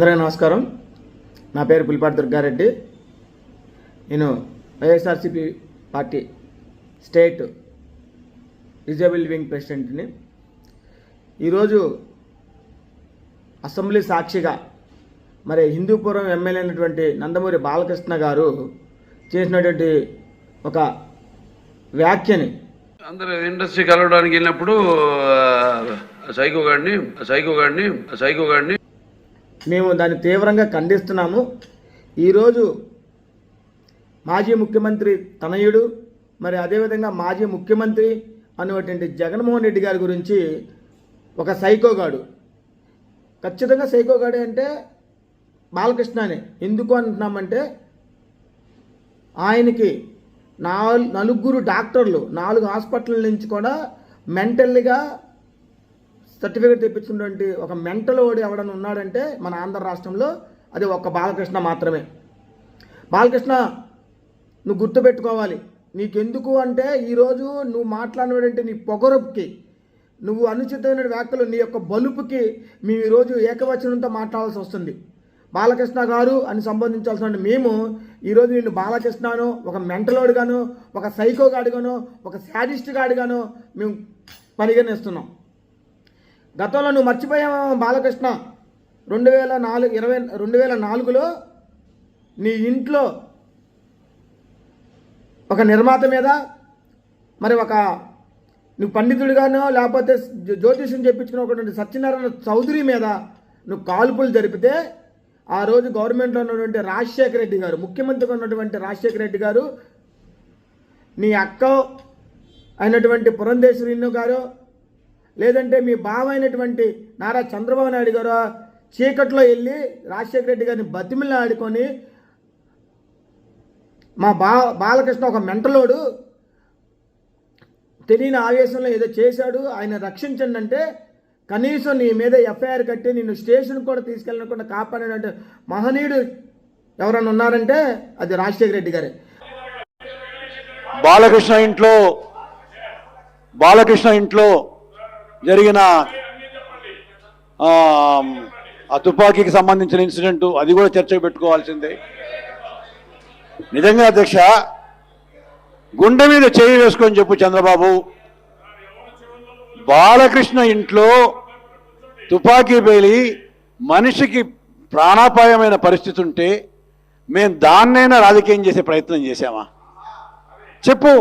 అందరికీ నమస్కారం. నా పేరు పులిపాటి దుర్గారెడ్డి. నేను YSRCP party state disabled wing ప్రెసిడెంట్ని. ఈరోజు అసెంబ్లీ సాక్షిగా మరి హిందూపురం ఎమ్మెల్యే అయినటువంటి నందమూరి బాలకృష్ణ గారు చేసినటువంటి ఒక వ్యాఖ్యని అందరూ ఇండస్ట్రీ కలవడానికి వెళ్ళినప్పుడు సైకో గాడిని సైకో గాడిని సైకో గాడిని మేము దాన్ని తీవ్రంగా ఖండిస్తున్నాము. ఈరోజు మాజీ ముఖ్యమంత్రి తనయుడు మరి అదేవిధంగా మాజీ ముఖ్యమంత్రి అనేటువంటి జగన్మోహన్ రెడ్డి గారి గురించి ఒక సైకోగాడు ఖచ్చితంగా సైకోగాడే అంటే బాలకృష్ణనే. ఎందుకు అంటున్నామంటే ఆయనకి నాలుగు నలుగురు డాక్టర్లు నాలుగు హాస్పిటల్ నుంచి కూడా మెంటల్గా సర్టిఫికేట్ తెప్పించినటువంటి ఒక మెంటల్ ఓడి ఎవడన్నా ఉన్నాడంటే మన ఆంధ్ర రాష్ట్రంలో అది ఒక్క బాలకృష్ణ మాత్రమే. బాలకృష్ణ నువ్వు గుర్తుపెట్టుకోవాలి. నీకెందుకు అంటే ఈరోజు నువ్వు మాట్లాడినటువంటి నీ పొగరుకి నువ్వు అనుచితమైన వ్యాఖ్యలు నీ యొక్క బలుపుకి మేము ఈరోజు ఏకవచనంతో మాట్లాడాల్సి వస్తుంది. బాలకృష్ణ గారు అని సంబంధించాల్సిన మేము ఈరోజు నిన్ను బాలకృష్ణను ఒక మెంటలోడుగాను ఒక సైకోగాడిగాను ఒక శాడిస్ట్ గాడిగాను మేము పరిగణిస్తున్నాం. గతంలో నువ్వు మర్చిపోయావు బాలకృష్ణ? రెండు వేల నాలుగు ఇరవై రెండు వేల నాలుగులో నీ ఇంట్లో ఒక నిర్మాత మీద మరి ఒక నువ్వు పండితుడిగానో లేకపోతే జ్యోతిష్యం చెప్పించుకున్నటువంటి సత్యనారాయణ చౌదరి మీద నువ్వు కాల్పులు జరిపితే ఆ రోజు గవర్నమెంట్లో ఉన్నటువంటి రాజశేఖర రెడ్డి గారు ముఖ్యమంత్రిగా ఉన్నటువంటి రాజశేఖర రెడ్డి గారు నీ అక్క అయినటువంటి పురంధేశ్వరిను గారు లేదంటే మీ బావ అయినటువంటి నారా చంద్రబాబు నాయుడు గారు చీకట్లో వెళ్ళి రాజశేఖర రెడ్డి గారిని బతిమిల్ని ఆడుకొని మా బా బాలకృష్ణ ఒక మెంటలోడు తెలియని ఆవేశంలో ఏదో చేశాడు ఆయన రక్షించండి అంటే కనీసం నీ మీద ఎఫ్ఐఆర్ కట్టి నిన్ను స్టేషన్ కూడా తీసుకెళ్ళకుండా కాపాడాడంటే మహనీయుడు ఎవరైనా ఉన్నారంటే అది రాజశేఖర రెడ్డి గారే. బాలకృష్ణ ఇంట్లో బాలకృష్ణ ఇంట్లో జరిగిన ఆ, తుపాకీకి సంబంధించిన ఇన్సిడెంట్ అది కూడా చర్చకు పెట్టుకోవాల్సిందే. నిజంగా అధ్యక్ష గుండె మీద చేయి వేసుకొని చెప్పు చంద్రబాబు. బాలకృష్ణ ఇంట్లో తుపాకీ పేలి మనిషికి ప్రాణాపాయమైన పరిస్థితి ఉంటే మేము దాన్నైనా రాజకీయం చేసే ప్రయత్నం చేశామా? చెప్పు.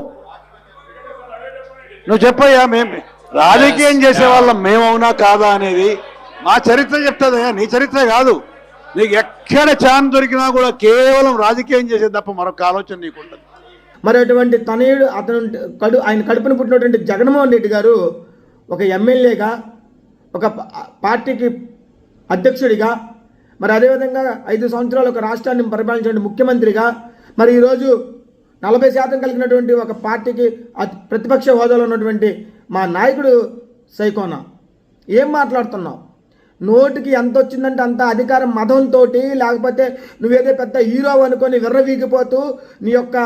నువ్వు చెప్పయ్యా మేము రాజకీయం చేసే వాళ్ళం మేమవునా కాదా అనేది మా చరిత్ర చెప్తుందయ్యా నీ చరిత్ర కాదు. నీకు ఎక్కడ ఛాన్స్ దొరికినా కూడా కేవలం రాజకీయం చేసేది తప్ప మరొక ఆలోచన నీకు ఉండదు మరి అటువంటి తనయుడు అతను కడు ఆయన కడుపున పుట్టినటువంటి జగన్మోహన్ రెడ్డి గారు ఒక ఎమ్మెల్యేగా ఒక పార్టీకి అధ్యక్షుడిగా మరి అదేవిధంగా ఐదు సంవత్సరాలు ఒక రాష్ట్రాన్ని పరిపాలించిన ముఖ్యమంత్రిగా మరి ఈరోజు నలభై శాతం కలిగినటువంటి ఒక పార్టీకి అతి- ప్రతిపక్ష హోదాలో ఉన్నటువంటి మా నాయకుడు సైకోనా ఏం మాట్లాడుతున్నావు? నోటికి ఎంత వచ్చిందంటే అంత అధికారం మదంతో లేకపోతే నువ్వేదో పెద్ద హీరో అనుకొని విర్రవీగిపోతూ నీ యొక్క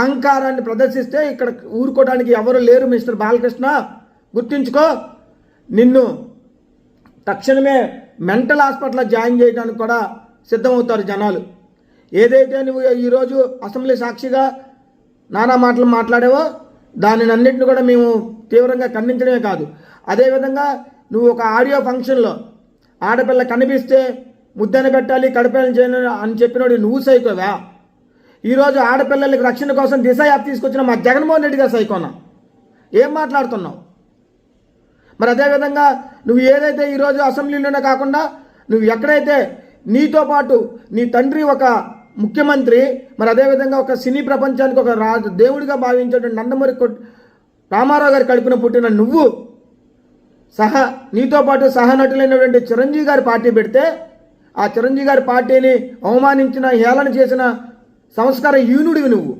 అహంకారాన్ని ప్రదర్శిస్తే ఇక్కడ ఊరుకోవడానికి ఎవరు లేరు మిస్టర్ బాలకృష్ణ. గుర్తుంచుకో నిన్ను తక్షణమే మెంటల్ హాస్పిటల్లో జాయిన్ చేయడానికి కూడా సిద్ధమవుతారు జనాలు. ఏదైతే నువ్వు ఈరోజు అసెంబ్లీ సాక్షిగా నానా మాటలు మాట్లాడావో దానినన్నింటిని కూడా మేము తీవ్రంగా ఖండించడమే కాదు. అదేవిధంగా నువ్వు ఒక ఆడియో ఫంక్షన్లో ఆడపిల్ల కనిపిస్తే ముద్దన పెట్టాలి కడపని చేయను అని చెప్పినోడు నువ్వు సైకోవా? ఈరోజు ఆడపిల్లలకి రక్షణ కోసం దిశ యాప్ తీసుకొచ్చిన మా జగన్మోహన్ రెడ్డి గారు సైకోనా? ఏం మాట్లాడుతున్నావు? మరి అదేవిధంగా నువ్వు ఏదైతే ఈరోజు అసెంబ్లీలోనే కాకుండా నువ్వు ఎక్కడైతే నీతో పాటు నీ తండ్రి ఒక ముఖ్యమంత్రి మరి అదేవిధంగా ఒక సినీ ప్రపంచానికి ఒక రాజు దేవుడిగా భావించేటువంటి నందమూరి రామారావు గారి కడుపున పుట్టిన నువ్వు సహా నీతో పాటు సహనటులైనటువంటి చిరంజీవి గారి పార్టీ పెడితే ఆ చిరంజీవి గారి పార్టీని అవమానించిన హేళన చేసిన సంస్కార హీనుడివి నువ్వు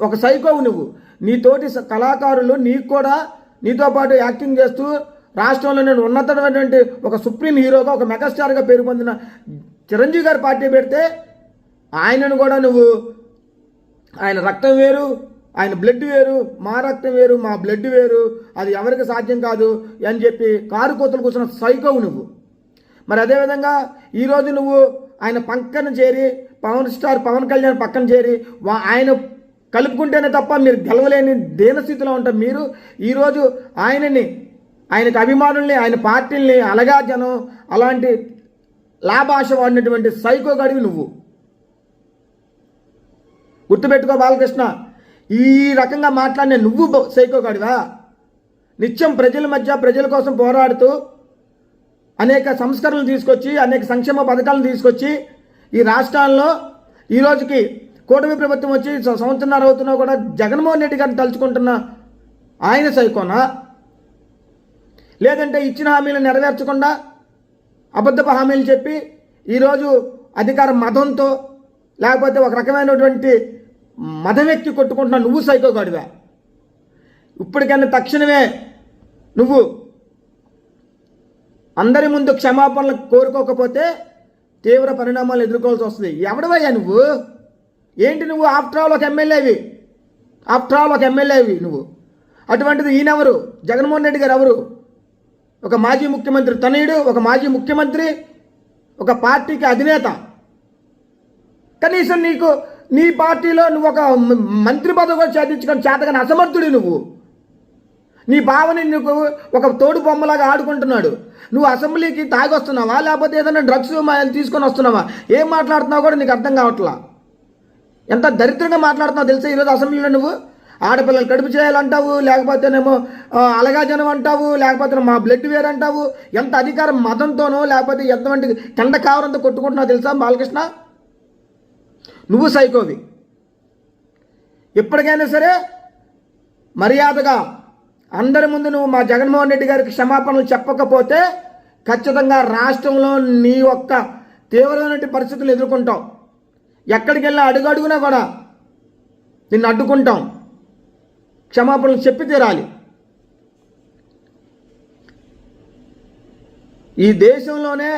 ఒక సైకోవు నువ్వు. నీతోటి కళాకారులు నీకు కూడా నీతో పాటు యాక్టింగ్ చేస్తూ రాష్ట్రంలో నేను ఉన్నతమైనటువంటి ఒక సుప్రీం హీరోగా ఒక మెగాస్టార్గా పేరు పొందిన చిరంజీవి గారి పార్టీ పెడితే ఆయనను కూడా నువ్వు ఆయన రక్తం వేరు ఆయన బ్లడ్ వేరు మా రక్తం వేరు మా బ్లడ్ వేరు అది ఎవరికి సాధ్యం కాదు అని చెప్పి కారు కోతలు కూర్చున్న సైకోవు నువ్వు. మరి అదేవిధంగా ఈరోజు నువ్వు ఆయన పక్కన చేరి పవన్ స్టార్ పవన్ కళ్యాణ్ పక్కన చేరి వా- ఆయన కలుపుకుంటేనే తప్ప మీరు గెలవలేని దీనస్థితిలో ఉంటారు మీరు ఈరోజు ఆయనని ఆయనకు అభిమానుల్ని ఆయన పార్టీల్ని అలగా జనం అలాంటి లాభాష వాడినటువంటి సైకో గడివి నువ్వు. గుర్తుపెట్టుకో బాలకృష్ణ. ఈ రకంగా మాట్లాడిన నువ్వు సైకోగాడివా నిత్యం ప్రజల మధ్య ప్రజల కోసం పోరాడుతూ అనేక సంస్కరణలు తీసుకొచ్చి అనేక సంక్షేమ పథకాలను తీసుకొచ్చి ఈ రాష్ట్రాల్లో ఈ రోజుకి కూటమి ప్రభుత్వం వచ్చి సంవత్సరాలు అవుతున్నా కూడా జగన్మోహన్ రెడ్డి గారిని తలుచుకుంటున్న ఆయన సైకోనా? లేదంటే ఇచ్చిన హామీలు నెరవేర్చకుండా అబద్ధపు హామీలు చెప్పి ఈరోజు అధికార మతంతో లేకపోతే ఒక రకమైనటువంటి మదం కొట్టుకుంటున్నా నువ్వు సైకో గాడివా? ఇప్పటికైనా తక్షణమే నువ్వు అందరి ముందు క్షమాపణలు కోరుకోకపోతే తీవ్ర పరిణామాలు ఎదుర్కోవాల్సి వస్తుంది. ఎవడవయ్యా నువ్వు? ఏంటి నువ్వు? ఆఫ్టర్ ఆల్ ఒక ఎమ్మెల్యేవి ఆఫ్టర్ ఆల్ ఒక ఎమ్మెల్యేవి నువ్వు. అటువంటిది ఈయనెవరు? జగన్మోహన్ రెడ్డి గారు ఎవరు? ఒక మాజీ ముఖ్యమంత్రి తనయుడు ఒక మాజీ ముఖ్యమంత్రి ఒక పార్టీకి అధినేత. కనీసం నీకు నీ పార్టీలో నువ్వు ఒక మంత్రి పదవి కూడా సాధించుకొని చేతగాని అసమర్థుడు నువ్వు. నీ భావని నువ్వు ఒక తోడు బొమ్మలాగా ఆడుకుంటున్నాడు. నువ్వు అసెంబ్లీకి తాగొస్తున్నావా? లేకపోతే ఏదైనా డ్రగ్స్ తీసుకొని వస్తున్నావా? ఏం మాట్లాడుతున్నావు కూడా నీకు అర్థం కావట్లా. ఎంత దరిద్రంగా మాట్లాడుతున్నావు తెలుసా ఈరోజు అసెంబ్లీలో నువ్వు? ఆడపిల్లలు కడుపు చేయాలంటావు లేకపోతేనేమో అలగాజనం అలగా జనం అంటావు లేకపోతే మా బ్లడ్ వేర్ అంటావు. ఎంత అధికారం మతంతోనో లేకపోతే ఎంతమంది కండ కావరంతో కొట్టుకుంటున్నావు తెలుసా బాలకృష్ణ? నువ్వు సైకోవి. ఎప్పటికైనా సరే మర్యాదగా అందరి ముందు నువ్వు మా జగన్మోహన్ రెడ్డి గారికి క్షమాపణలు చెప్పకపోతే ఖచ్చితంగా రాష్ట్రంలో నీ యొక్క తీవ్రమైన పరిస్థితులు ఎదుర్కొంటాం. ఎక్కడికి వెళ్ళి అడుగు అడుగునా కూడా నిన్ను అడ్డుకుంటాం. క్షమాపణలు చెప్పి తీరాలి. ఈ దేశంలోనే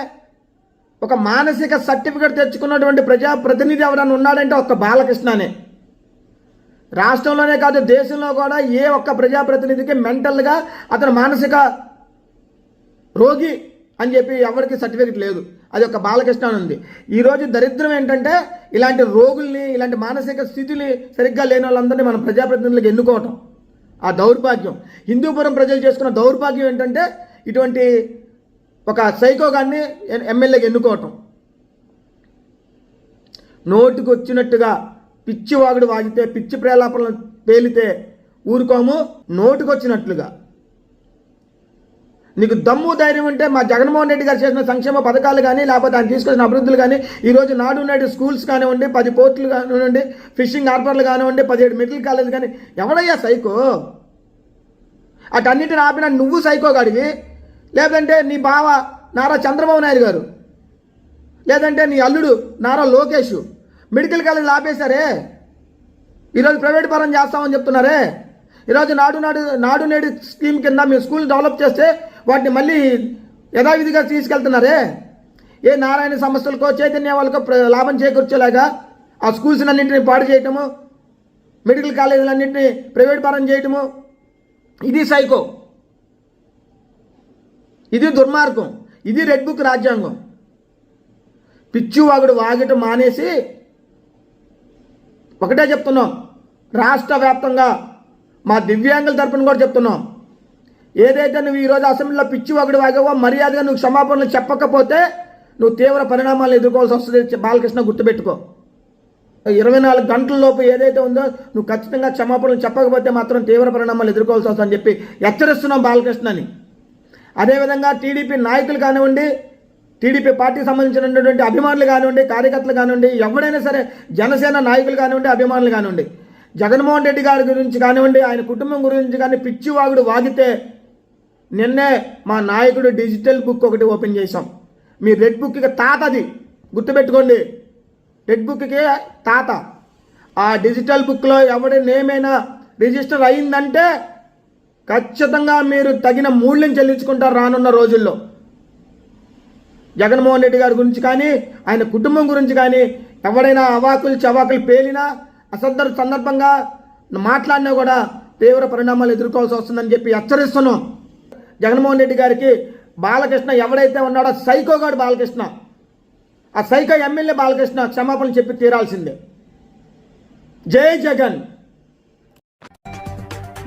ఒక మానసిక సర్టిఫికెట్ తెచ్చుకున్నటువంటి ప్రజా ప్రతినిధి ఎవరైనా ఉన్నాడంటే ఒక్క బాలకృష్ణనే. రాష్ట్రంలోనే కాదు దేశంలో కూడా ఏ ఒక్క ప్రజాప్రతినిధికి మెంటల్గా అతను మానసిక రోగి అని చెప్పి ఎవరికి సర్టిఫికెట్ లేదు. అది ఒక బాలకృష్ణ అని ఉంది ఈరోజు దరిద్రం ఏంటంటే ఇలాంటి రోగుల్ని ఇలాంటి మానసిక స్థితిని సరిగ్గా లేని వాళ్ళందరినీ మనం ప్రజాప్రతినిధులకు ఎన్నుకోవటం. ఆ దౌర్భాగ్యం. హిందూపురం ప్రజలు చేసుకున్న దౌర్భాగ్యం ఏంటంటే ఇటువంటి ఒక సైకో గారిని ఎమ్మెల్యేకి ఎన్నుకోవటం. నోటికి వచ్చినట్టుగా పిచ్చి వాగుడు వాగితే పిచ్చి ప్రేలాపనలు పేలితే ఊరుకోము నోటుకొచ్చినట్లుగా నీకు దమ్ము ధైర్యం ఉంటే మా జగన్మోహన్ రెడ్డి గారు చేసిన సంక్షేమ పథకాలు కానీ లేకపోతే ఆయన తీసుకొచ్చిన అభివృద్ధులు కానీ ఈరోజు నాడు నాడు స్కూల్స్ కానివ్వండి పది పోర్టులు కానివ్వండి ఫిషింగ్ హార్బర్లు కానివ్వండి పదిహేడు మెడికల్ కాలేజ్ కానీ ఎవడయ్యా సైకో? అటన్నిటిని ఆపిన నువ్వు సైకో గాడివి లేదంటే నీ బావ నారా చంద్రబాబు నాయుడు గారు. లేదంటే నీ అల్లుడు నారా లోకేష్. మెడికల్ కాలేజీలు ఆపేశారే. ఈరోజు ప్రైవేట్ పరం చేస్తామని చెప్తున్నారే. ఈరోజు నాడు నాడు నాడు నేడు స్కీమ్ కింద మీ స్కూల్ డెవలప్ చేస్తే వాటిని మళ్ళీ యథావిధిగా తీసుకెళ్తున్నారే. ఏ నారాయణ సంస్థలకో చైతన్య వాళ్ళకో ప్ర- లాభం చేకూర్చేలాగా ఆ స్కూల్స్ అన్నింటినీ పాడు చేయటము మెడికల్ కాలేజీలన్నింటినీ ప్రైవేట్ పరం చేయటము. ఇది సైకో. ఇది దుర్మార్గం. ఇది రెడ్ బుక్ రాజ్యాంగం. పిచ్చివాగుడు వాగిట మానేసి ఒకటే చెప్తున్నాం. రాష్ట్ర వ్యాప్తంగా మా దివ్యాంగుల తరపున కూడా చెప్తున్నాం. ఏదైతే నువ్వు ఈరోజు అసెంబ్లీలో పిచ్చి ఒకటి వాగావో మర్యాదగా నువ్వు క్షమాపణలు చెప్పకపోతే నువ్వు తీవ్ర పరిణామాలు ఎదుర్కోవాల్సి వస్తుంది బాలకృష్ణ గుర్తుపెట్టుకో. ఇరవై నాలుగు గంటల లోపు ఏదైతే ఉందో నువ్వు ఖచ్చితంగా క్షమాపణలు చెప్పకపోతే మాత్రం తీవ్ర పరిణామాలు ఎదుర్కోవాల్సి వస్తుందని చెప్పి హెచ్చరిస్తున్నాం బాలకృష్ణని. అదేవిధంగా టీడీపీ నాయకులు కానివ్వండి టీడీపీ పార్టీకి సంబంధించినటువంటి అభిమానులు కానివ్వండి కార్యకర్తలు కానివ్వండి ఎవరైనా సరే జనసేన నాయకులు కానివ్వండి అభిమానులు కానివ్వండి జగన్మోహన్ రెడ్డి గారి గురించి కానివ్వండి ఆయన కుటుంబం గురించి కానీ పిచ్చివాగుడు వాగితే నిన్నే మా నాయకుడు డిజిటల్ బుక్ ఒకటి ఓపెన్ చేశాం. మీ రెడ్ బుక్కి తాత అది గుర్తుపెట్టుకోండి. రెడ్ బుక్కి తాత. ఆ డిజిటల్ బుక్లో ఎవడి నేమైనా రిజిస్టర్ అయిందంటే ఖచ్చితంగా మీరు తగిన మూల్యం చెల్లించుకుంటారు రానున్న రోజుల్లో. జగన్మోహన్ రెడ్డి గారి గురించి కానీ ఆయన కుటుంబం గురించి కానీ ఎవడైనా అవాకులు చవాకులు పేలినా అసందర్ సందర్భంగా మాట్లాడినా కూడా తీవ్ర పరిణామాలు ఎదుర్కోవాల్సి వస్తుందని చెప్పి హెచ్చరిస్తున్నాం. జగన్మోహన్ రెడ్డి గారికి బాలకృష్ణ ఎవడైతే ఉన్నాడో సైకోగాడు బాలకృష్ణ. ఆ సైకో ఎమ్మెల్యే బాలకృష్ణ క్షమాపణ చెప్పి తీరాల్సిందే. జై జగన్.